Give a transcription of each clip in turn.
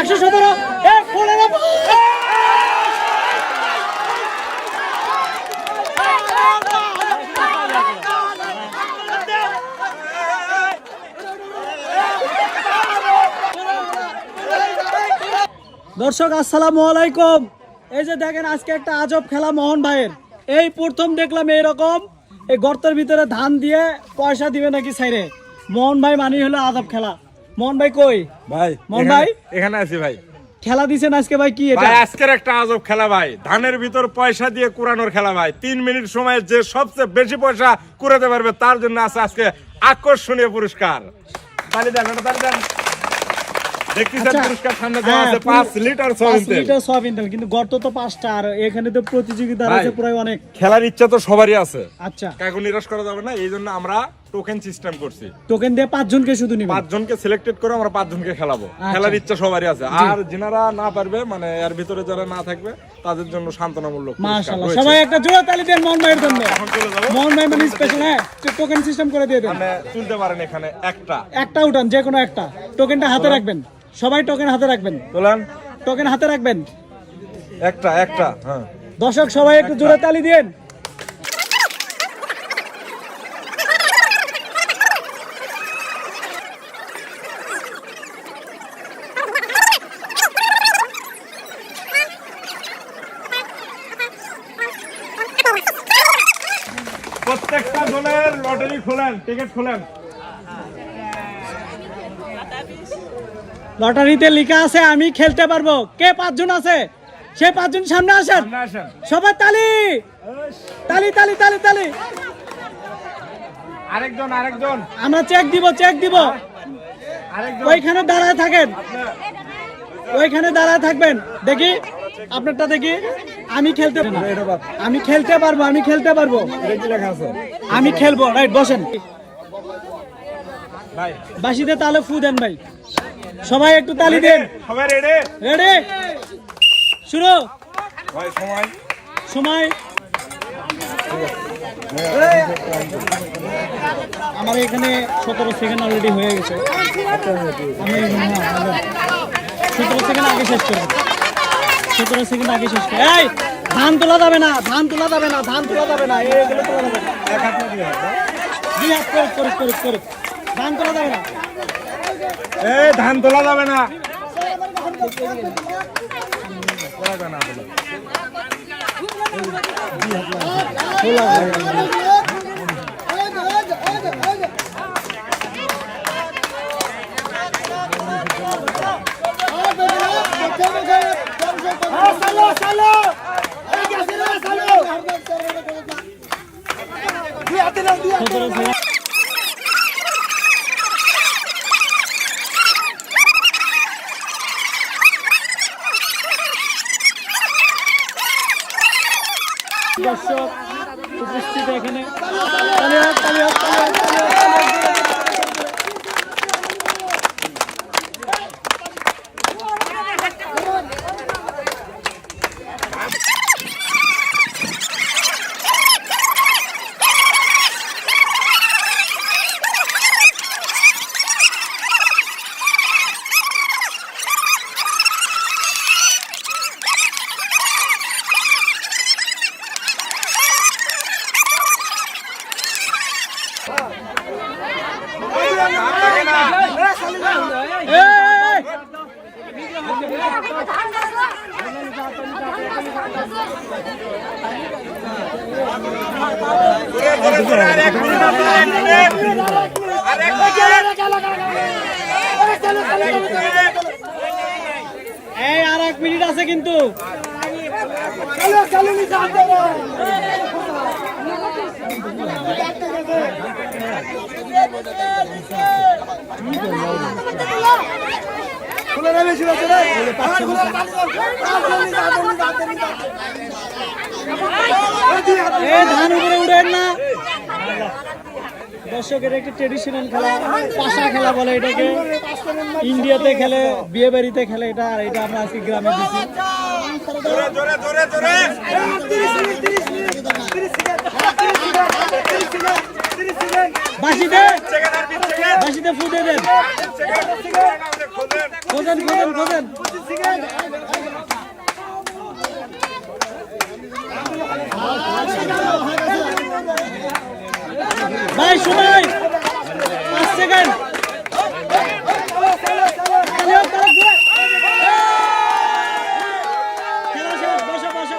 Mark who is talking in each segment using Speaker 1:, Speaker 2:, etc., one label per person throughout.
Speaker 1: একশো সতেরো দর্শক, আসসালামু আলাইকুম। এই যে দেখেন, আজকে একটা আজব খেলা মোহন ভাইয়ের। এই প্রথম দেখলাম এইরকম, এই গর্তের ভিতরে ধান দিয়ে পয়সা দিবে নাকি সাইরে? মোহন ভাই মানি হলো আজব খেলা। মোহন ভাই কই?
Speaker 2: ভাই
Speaker 1: মোহন ভাই?
Speaker 2: এখানে আছি ভাই।
Speaker 1: খেলা দিছেন আজকে ভাই কি এটা?
Speaker 2: আজকের একটা আজব খেলা ভাই। ধানের ভিতর পয়সা দিয়ে কুরানোর খেলা ভাই। তিন মিনিট সময় যে সবচেয়ে বেশি পয়সা কুড়াতে পারবে তার জন্য আছে আজকে আকর্ষণীয় পুরস্কার। তালি দেন এটা তালি দেন।
Speaker 1: আচ্ছা। হ্যাঁ,
Speaker 2: খেলার ইচ্ছা তো সবারই আছে।
Speaker 1: আচ্ছা।
Speaker 2: কাকু নিরাশ করা যাবে না এই জন্য আমরা টোকেন সিস্টেম করছি।
Speaker 1: টোকেন দিয়ে পাঁচজনকে শুধু নিবেন?
Speaker 2: পাঁচজনকে সিলেক্টেড করে আমরা পাঁচজনকে খেলাবো।
Speaker 1: আচ্ছা।
Speaker 2: খেলার ইচ্ছা সবারই আছে। আর যিনারা না পারবে মানে এর ভিতরে যারা না থাকবে তাদের জন্য
Speaker 1: মাশাআল্লাহ। সবাই একটা জোড়া তালি দেন মোহন ভাইয়ের জন্য। মোহন ভাই মানে স্পেশাল হ্যাঁ? টোকেন সিস্টেম করে দিয়ে দেন।
Speaker 2: মানে তুলতে পারেন এখানে একটা।
Speaker 1: একটা উঠান যে কোনো একটা। টোকেনটা হাতে রাখবেন। সবাই টোকেন হাতে রাখবেন।
Speaker 2: তোলেন।
Speaker 1: টোকেন হাতে রাখবেন।
Speaker 2: একটা একটা হ্যাঁ।
Speaker 1: দর্শক সবাই একটু জোরে তালি দিন
Speaker 2: প্রত্যেকটা দলের লটারি খোলেন টিকিট খোলেন।
Speaker 1: লটারিতে লেখা আছে আমি খেলতে পারব। কে পাঁচজন আছে? সে পাঁচজন সামনে আসেন। সবাই তালি। তালি তালি তালি তালি।
Speaker 2: আরেকজন আরেকজন।
Speaker 1: আমরা চেক দিব চেক দিব। ওইখানে দাঁড়ায় থাকেন। ওইখানে দাঁড়ায় থাকবেন। দেখি। আপনারটা দেখি আমি খেলতে আমি খেলতে পারব আমি খেলতে পারব। আমি খেলব রাইট বসেন। বাসিতে তাহলে ফু দেন ভাই। সবাই একটু তালি দেন।
Speaker 2: রেডি
Speaker 1: শুরু
Speaker 2: সময়।
Speaker 1: সময়। আমার এখানে সতেরো সেকেন্ড অলরেডি হয়ে গেছে। আমি সতেরো সেকেন্ড আগে শেষ করব। সতেরো সেকেন্ড আগে শেষ করব এই ধান তোলা যাবে না ধান তোলা যাবে না ধান তোলা যাবে না এগুলো তোলা যাবে না
Speaker 2: এক হাত দুই হাত
Speaker 1: দুই হাত করুক করুক করুক করুক ধান তোলা যাবে না
Speaker 2: এই ধান তোলা যাবে না তোলা যাবে না আসলে।
Speaker 1: তোলা যাবে না। সতেরো সেকেন্ড দর্শক উপস্থিত এখানে তালি হোক, তালি হোক, তালি হোক, তালি হোক, তালি হোক। এই, এই, এই, এই আর এক মিনিট আছে কিন্তু। এই ধান উপরে না দর্শক এটা একটা ট্রেডিশনাল খেলা, পাশা খেলা বলে এটাকে। ইন্ডিয়াতে খেলে, বিয়ে বাড়িতে খেলে এটা, আর এটা আমরা আজকে গ্রামে দিচ্ছি বাসিতে বাসিতে ফুটে দেন। খোঁজেন খোঁজেন খোঁজেন। ভাই সময়। পাঁচ সেকেন্ড খেলা শেষ বসো বসো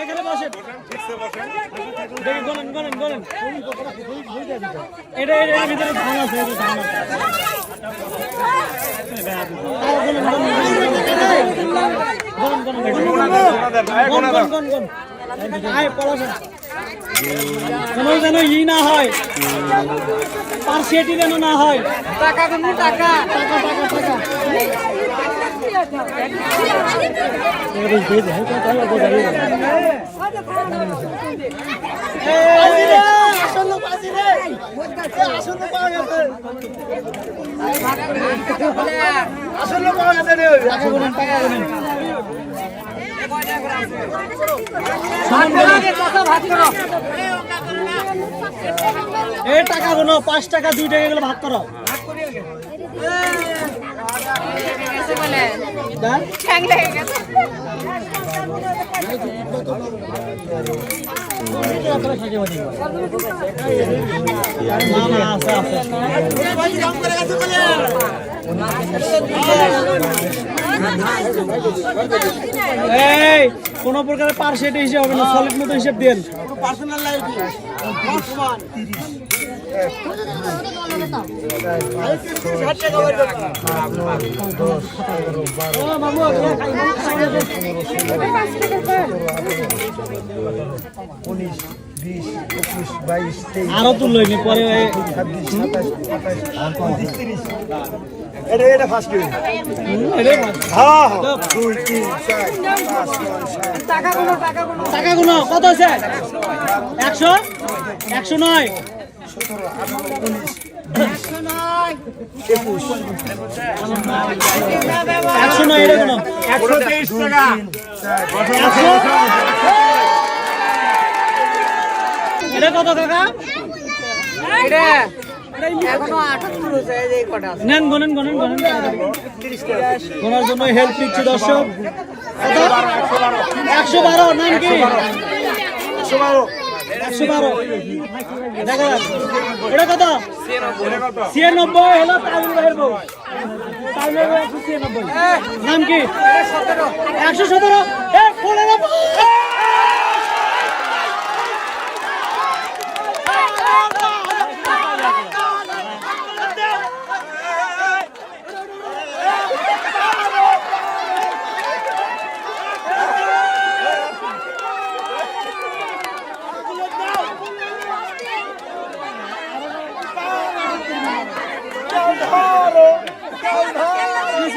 Speaker 1: এখানে বসেন
Speaker 2: ঠিকছে বসেন
Speaker 1: দেখি গলেন গলেন গলেন এটা এটা এর ভিতরে ধান আছে এটা ধান আছে আহ, গলেন, গলেন, গলেন, গলেন, গলেন,
Speaker 2: গোনা
Speaker 1: গলেন।
Speaker 2: দেন, গোনা দেন, আয়
Speaker 1: গন,
Speaker 2: গোনা
Speaker 1: গন,
Speaker 2: দেন।
Speaker 1: গন, গন। আয়, পলাশন। কোনো যেন ই না হয় পার্সিয়াটি যেন না হয়
Speaker 3: টাকা কিন্তু টাকা
Speaker 1: টাকা টাকা টাকা টাকা গুনেন, টাকা গুনেন। এই টাকা গুনো পাঁচ টাকা দুই টাকা গেলে ভাগ করো ভাগ করে। কোন প্রকারের পার্সেট হিসেবে হবে না সলিড মতো হিসেব দেন।
Speaker 4: উনিশ বিশ একুশ বাইশ তেইশ
Speaker 1: আরও তুললইনি পরে
Speaker 4: ছাব্বিশ সাতাশ আঠাশ তিরিশ এটা এটা ফার্স্ট
Speaker 1: হুম,
Speaker 4: হ্যাঁ দুই তিন চার পাঁচ ছয়
Speaker 3: টাকা কোনো
Speaker 1: কত আছে? একশো? একশো নয়।
Speaker 4: উনিশ একুশ
Speaker 1: একশো নয় এটা গুনো
Speaker 2: একশো তেইশ টাকা?
Speaker 1: একশো এটা কত কাকা
Speaker 3: এটা এখনও আটাত্তর হচ্ছে এই যে এই কটা আছে।
Speaker 1: নেন গনেন গনেন গনেন গোনার জন্য হেল্প নিচ্ছি দর্শক। একশো বারো নাম কি
Speaker 4: একশো বারো।
Speaker 1: একশো বারো। দেখা এটা কত? ছিয়ানব্বই হলো তামিল ভাইয়ের বউ। তামিল ভাই একশো ছিয়ানব্বই। নাম কি? একশো সতেরো এটা কত একশো সতেরো মনিফা মনিফা মনিফা
Speaker 2: বাইরে যান বাইরে যান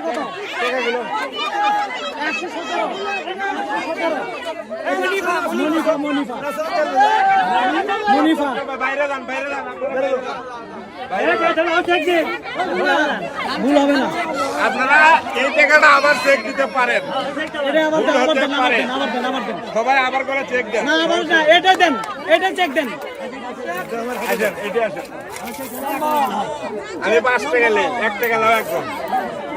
Speaker 1: ভুল হবে না
Speaker 2: আপনারা এই টাকাটা আবার চেক দিতে পারেন। সবাই আবার করে চেক দেন।
Speaker 1: এটা দেন এটা চেক দেন।
Speaker 2: আসেন এটা আসেন। আমি পাঁচ টাকা নেই এক টাকা লাও একদম।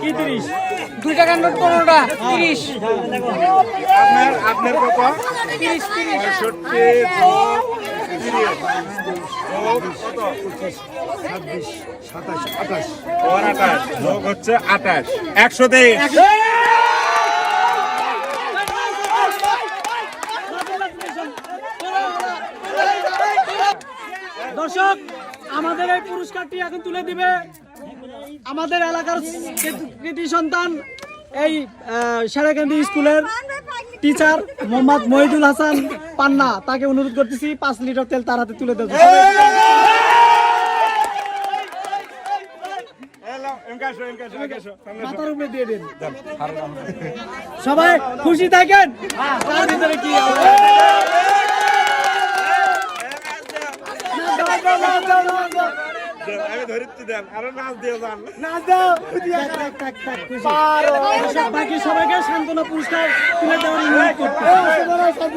Speaker 1: কি তিরিশ?
Speaker 3: দুই টাকার নোট পনেরোটা। তিরিশ।
Speaker 2: আপনার আপনার কত?
Speaker 3: তিরিশ তিরিশ।
Speaker 2: পঁয়ষট্টি যোগ তিরিশ যোগ কত
Speaker 4: ছাব্বিশ সাতাশ আঠাশ
Speaker 2: ওর আঠাশ যোগ হচ্ছে আঠাশ একশো তেইশ
Speaker 1: দর্শক আমাদের এই পুরস্কারটি এখন তুলে দিবে আমাদের এলাকার কৃতি সন্তান এই সেরাকান্দি স্কুলের টিচার মোহাম্মদ মহিদুল হাসান পান্না। তাকে অনুরোধ করতেছি পাঁচ লিটার তেল তার হাতে তুলে দেবো
Speaker 2: এলো, এমকে আসো, এমকে আসো, এমকে আসো, সামনে আসো।
Speaker 1: মাথার উপরে দিয়ে দিন
Speaker 2: যান, হারুন আমরা।
Speaker 1: সবাই খুশি থাকেন তার ভিতরে কি হবে?
Speaker 2: দেন, আমি ধরিত্রী দেন আরও নাচ দিয়ে যান।
Speaker 1: বাকি সবাইকে সান্ত্বনা পুরস্কার তুলে দেওয়ার অনুরোধ